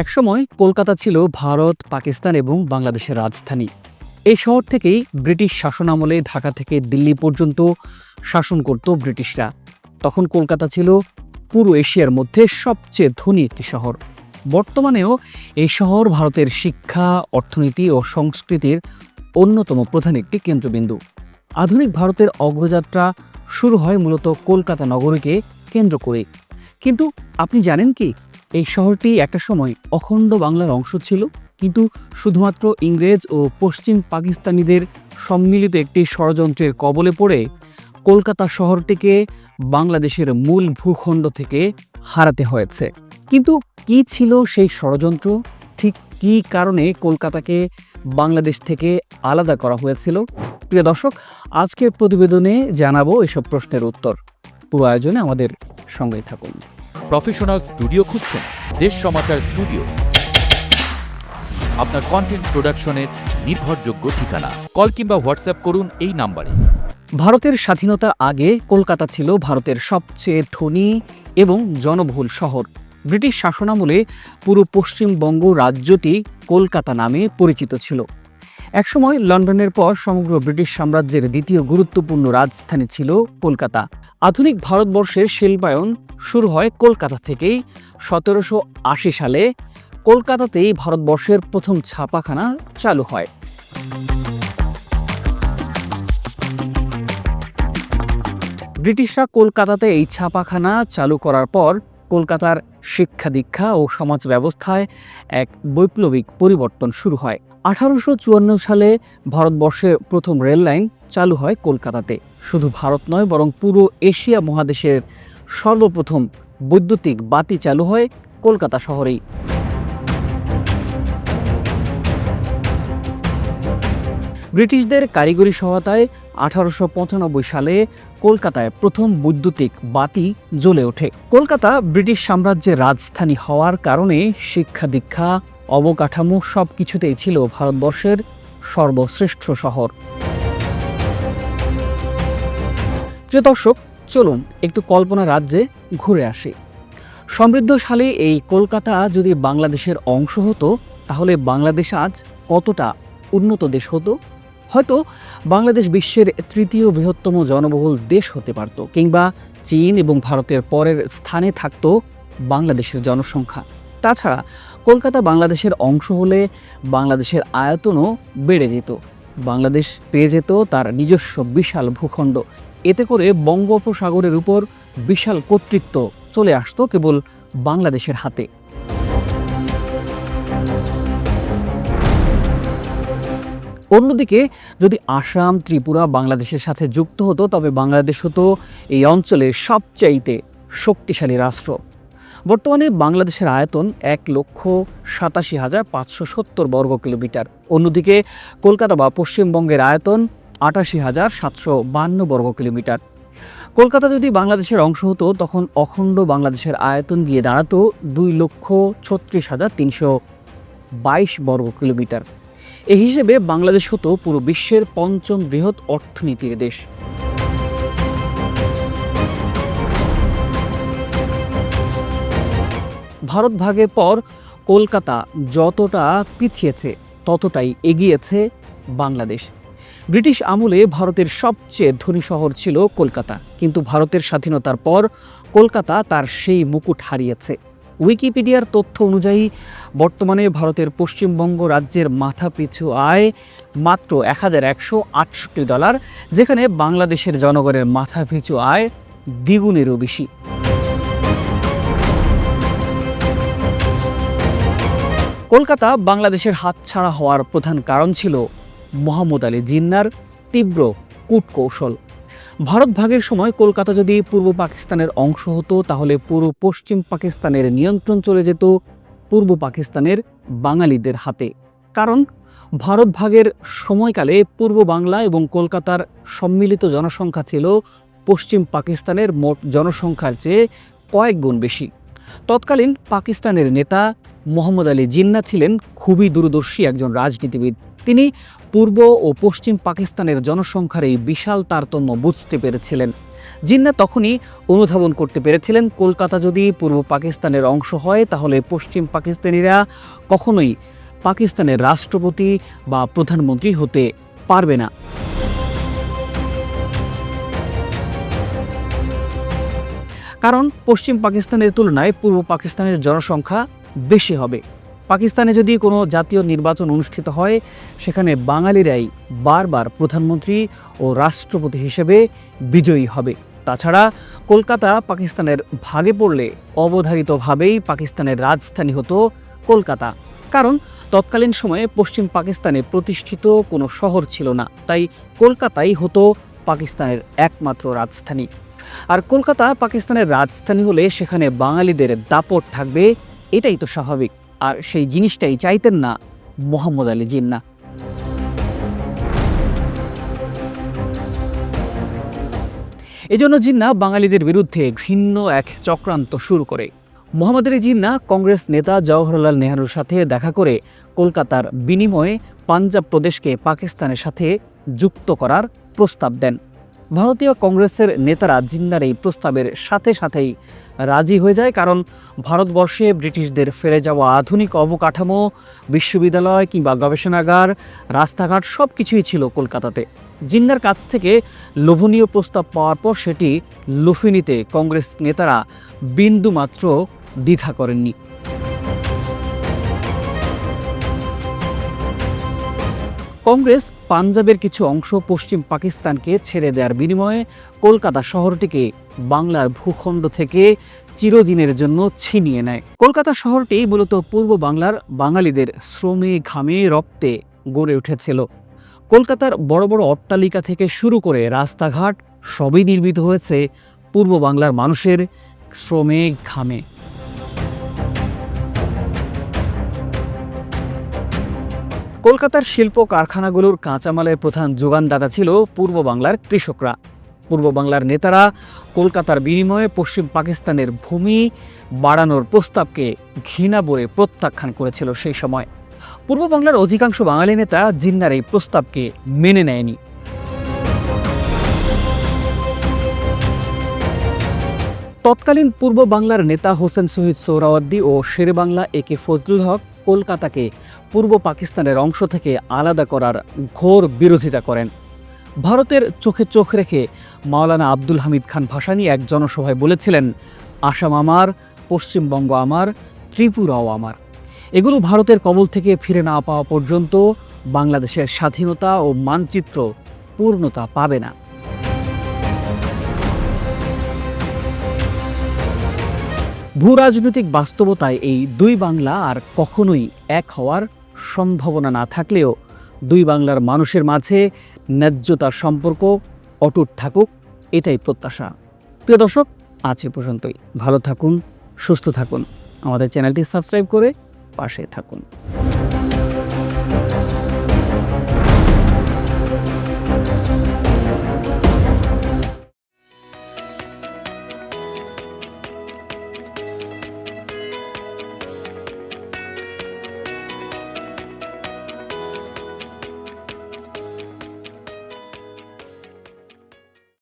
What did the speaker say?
একসময় কলকাতা ছিল ভারত, পাকিস্তান এবং বাংলাদেশের রাজধানী। এই শহর থেকেই ব্রিটিশ শাসন আমলে ঢাকা থেকে দিল্লি পর্যন্ত শাসন করত ব্রিটিশরা। তখন কলকাতা ছিল পুরো এশিয়ার মধ্যে সবচেয়ে ধনী একটি শহর। বর্তমানেও এই শহর ভারতের শিক্ষা, অর্থনীতি ও সংস্কৃতির অন্যতম প্রধান একটি কেন্দ্রবিন্দু। আধুনিক ভারতের অগ্রযাত্রা শুরু হয় মূলত কলকাতা নগরীকে কেন্দ্র করে কিন্তু আপনি জানেন কি? এই শহরটি একটা সময় অখণ্ড বাংলার অংশ ছিল, কিন্তু শুধুমাত্র ইংরেজ ও পশ্চিম পাকিস্তানিদের সম্মিলিত একটি ষড়যন্ত্রের কবলে পড়ে কলকাতা শহরটিকে বাংলাদেশের মূল ভূখণ্ড থেকে হারাতে হয়েছে। কিন্তু কি ছিল সেই ষড়যন্ত্র? ঠিক কী কারণে কলকাতাকে বাংলাদেশ থেকে আলাদা করা হয়েছিল? প্রিয় দর্শক, আজকের প্রতিবেদনে জানাব এসব প্রশ্নের উত্তর। পুরো আয়োজনে আমাদের সঙ্গেই থাকুন। প্রফেশনাল স্টুডিও খুঁজছেন দেশ সমাচার স্টুডিও। আপনার কন্টেন্ট প্রোডাকশনের নির্ভরযোগ্য ঠিকানা। কল কিংবা হোয়াটসঅ্যাপ করুন এই নাম্বারে। ভারতের স্বাধীনতার আগে কলকাতা ছিল ভারতের সবচেয়ে ধনী এবং জনবহুল শহর। ব্রিটিশ শাসনামলে পুরো পশ্চিমবঙ্গ রাজ্যটি কলকাতা নামে পরিচিত ছিল। একসময় লন্ডনের পর সমগ্র ব্রিটিশ সাম্রাজ্যের দ্বিতীয় গুরুত্বপূর্ণ রাজধানী ছিল কলকাতা। আধুনিক ভারতবর্ষের শিল্পায়ন শুরু হয় কলকাতা থেকেই। সতেরোশো আশি সালে কলকাতাতেই ভারতবর্ষের প্রথম ছাপাখানা চালু হয়। ব্রিটিশরা কলকাতাতে এই ছাপাখানা চালু করার পর কলকাতার শিক্ষা দীক্ষা ও সমাজ ব্যবস্থায় এক বৈপ্লবিক পরিবর্তন শুরু হয়। আঠারোশো চুয়ান্ন সালে ভারতবর্ষে প্রথম রেল লাইন চালু হয় কলকাতাতে। শুধু ভারত নয়, বরং পুরো এশিয়া মহাদেশের সর্বপ্রথম বৈদ্যুতিক বাতি চালু হয় কলকাতা শহরেই। ব্রিটিশদের কারিগরি সহায়তায় আঠারোশো পঁচানব্বই সালে কলকাতায় প্রথম বৈদ্যুতিক বাতি জ্বলে ওঠে। কলকাতা ব্রিটিশ সাম্রাজ্যের রাজধানী হওয়ার কারণে শিক্ষা দীক্ষা অবকাঠামো সব কিছুতেই ছিল ভারতবর্ষের সর্বশ্রেষ্ঠ শহর। প্রিয় দর্শক, চলুন একটু কল্পনা রাজ্যে ঘুরে আসি। সমৃদ্ধশালী এই কলকাতা যদি বাংলাদেশের অংশ হতো, তাহলে বাংলাদেশ আজ কতটা উন্নত দেশ হতো? হয়তো বাংলাদেশ বিশ্বের তৃতীয় বৃহত্তম জনবহুল দেশ হতে পারত, কিংবা চীন এবং ভারতের পরের স্থানে থাকতো বাংলাদেশের জনসংখ্যা। তাছাড়া কলকাতা বাংলাদেশের অংশ হলে বাংলাদেশের আয়তনও বেড়ে যেত। বাংলাদেশ পেয়ে যেত তার নিজস্ব বিশাল ভূখণ্ড। এতে করে বঙ্গোপসাগরের উপর বিশাল কর্তৃত্ব চলে আসতো কেবল বাংলাদেশের হাতে। অন্যদিকে যদি আসাম, ত্রিপুরা বাংলাদেশের সাথে যুক্ত হতো, তবে বাংলাদেশ হতো এই অঞ্চলের সবচাইতে শক্তিশালী রাষ্ট্র। বর্তমানে বাংলাদেশের আয়তন এক লক্ষ সাতাশি হাজার পাঁচশো সত্তর বর্গ কিলোমিটার। অন্যদিকে কলকাতা বা পশ্চিমবঙ্গের আয়তন আটাশি হাজার সাতশো বান্ন বর্গ কিলোমিটার। কলকাতা যদি বাংলাদেশের অংশ হতো, তখন অখণ্ড বাংলাদেশের আয়তন গিয়ে দাঁড়াতো দুই লক্ষ ছত্রিশ হাজার তিনশো বাইশ বর্গ কিলোমিটার। এই হিসেবে বাংলাদেশ হতো পুরো বিশ্বের পঞ্চম বৃহৎ অর্থনীতির দেশ। ভারত ভাগের পর কলকাতা যতটা পিছিয়েছে, ততটাই এগিয়েছে বাংলাদেশ। ব্রিটিশ আমলে ভারতের সবচেয়ে ধনী শহর ছিল কলকাতা, কিন্তু ভারতের স্বাধীনতার পর কলকাতা তার সেই মুকুট হারিয়েছে। উইকিপিডিয়ার তথ্য অনুযায়ী, বর্তমানে ভারতের পশ্চিমবঙ্গ রাজ্যের মাথাপিছু আয় মাত্র এক হাজার একশো আটষট্টি ডলার, যেখানে বাংলাদেশের জনগণের মাথাপিছু আয় দ্বিগুণেরও বেশি। কলকাতা বাংলাদেশের হাতছাড়া হওয়ার প্রধান কারণ ছিল মোহাম্মদ আলী জিন্নার তীব্র কূটকৌশল। ভারত ভাগের সময় কলকাতা যদি পূর্ব পাকিস্তানের অংশ হতো, তাহলে পুরো পশ্চিম পাকিস্তানের নিয়ন্ত্রণ চলে যেত পূর্ব পাকিস্তানের বাঙালিদের হাতে। কারণ ভারত ভাগের সময়কালে পূর্ব বাংলা এবং কলকাতার সম্মিলিত জনসংখ্যা ছিল পশ্চিম পাকিস্তানের মোট জনসংখ্যার চেয়ে কয়েক গুণ বেশি। তৎকালীন পাকিস্তানের নেতা মোহাম্মদ আলী জিন্না ছিলেন খুবই দূরদর্শী একজন রাজনীতিবিদ। তিনি পূর্ব ও পশ্চিম পাকিস্তানের জনসংখ্যার এই বিশাল তারতম্য বুঝতে পেরেছিলেন। জিন্না তখনই অনুধাবন করতে পেরেছিলেন, কলকাতা যদি পূর্ব পাকিস্তানের অংশ হয়, তাহলে পশ্চিম পাকিস্তানিরা কখনোই পাকিস্তানের রাষ্ট্রপতি বা প্রধানমন্ত্রী হতে পারবে না। কারণ পশ্চিম পাকিস্তানের তুলনায় পূর্ব পাকিস্তানের জনসংখ্যা বেশি হবে। পাকিস্তানে যদি কোনো জাতীয় নির্বাচন অনুষ্ঠিত হয়, সেখানে বাঙালিরাই বারবার প্রধানমন্ত্রী ও রাষ্ট্রপতি হিসেবে বিজয়ী হবে। তাছাড়া কলকাতা পাকিস্তানের ভাগে পড়লে অবধারিতভাবেই পাকিস্তানের রাজধানী হতো কলকাতা। কারণ তৎকালীন সময়ে পশ্চিম পাকিস্তানে প্রতিষ্ঠিত কোনো শহর ছিল না, তাই কলকাতাই হতো পাকিস্তানের একমাত্র রাজধানী। আর কলকাতা পাকিস্তানের রাজধানী হলে সেখানে বাঙালিদের দাপট থাকবে, এটাই তো স্বাভাবিক। আর সেই জিনিসটাই চাইতেন না মোহাম্মদ আলী জিন্না। এজন্য জিন্না বাঙালিদের বিরুদ্ধে ঘৃণ্য এক চক্রান্ত শুরু করে। মোহাম্মদ আলী জিন্না কংগ্রেস নেতা জওহরলাল নেহরুর সাথে দেখা করে কলকাতার বিনিময়ে পাঞ্জাব প্রদেশকে পাকিস্তানের সাথে যুক্ত করার প্রস্তাব দেন। ভারতীয় কংগ্রেসের নেতারা জিন্নার এই প্রস্তাবের সাথে সাথেই রাজি হয়ে যায় কারণ ভারতবর্ষে ব্রিটিশদের ফেলে যাওয়া আধুনিক অবকাঠামো, বিশ্ববিদ্যালয় কিংবা গবেষণাগার, রাস্তাঘাট সব কিছুই ছিল কলকাতাতে। জিন্নার কাছ থেকে লোভনীয় প্রস্তাব পাওয়ার পর সেটি লুফে নিতে কংগ্রেস নেতারা বিন্দুমাত্র দ্বিধা করেননি। কংগ্রেস পাঞ্জাবের কিছু অংশ পশ্চিম পাকিস্তানকে ছেড়ে দেওয়ার বিনিময়ে কলকাতা শহরটিকে বাংলার ভূখণ্ড থেকে চিরদিনের জন্য ছিনিয়ে নেয়। কলকাতা শহরটি মূলত পূর্ব বাংলার বাঙালিদের শ্রমে ঘামে রক্তে গড়ে উঠেছিল। কলকাতার বড় বড় অট্টালিকা থেকে শুরু করে রাস্তাঘাট সবই নির্মিত হয়েছে পূর্ব বাংলার মানুষের শ্রমে ঘামে। কলকাতার শিল্প কারখানাগুলোর কাঁচামালের প্রধান যোগানদাতা ছিল পূর্ব বাংলার কৃষকরা। পূর্ব বাংলার নেতারা কলকাতার বিনিময়ে পশ্চিম পাকিস্তানের ভূমি বাড়ানোর প্রস্তাবকে ঘৃণা বলে প্রত্যাখ্যান করেছিল সেই সময়। পূর্ব বাংলার অধিকাংশ বাঙালি নেতা জিন্নার এই প্রস্তাবকে মেনে নেয়নি। তৎকালীন পূর্ব বাংলার নেতা হোসেন শহীদ সোহরাওয়ার্দী ও শেরবাংলা এ কে ফজলুল হক কলকাতাকে পূর্ব পাকিস্তানের অংশ থেকে আলাদা করার ঘোর বিরোধিতা করেন। ভারতের চোখে চোখ রেখে মাওলানা আব্দুল হামিদ খান ভাসানী এক জনসভায় বলেছিলেন, আসাম আমার, পশ্চিমবঙ্গ আমার, ত্রিপুরাও আমার। এগুলো ভারতের কবল থেকে ফিরে না পাওয়া পর্যন্ত বাংলাদেশের স্বাধীনতা ও মানচিত্র পূর্ণতা পাবে না। ভূরাজনৈতিক বাস্তবতায় এই দুই বাংলা আর কখনোই এক হওয়ার সম্ভাবনা না থাকলেও দুই বাংলার মানুষের মাঝে ন্যায্যতার সম্পর্ক অটুট থাকুক, এটাই প্রত্যাশা। প্রিয় দর্শক, আজ এ পর্যন্তই। ভালো থাকুন, সুস্থ থাকুন। আমাদের চ্যানেলটি সাবস্ক্রাইব করে পাশে থাকুন।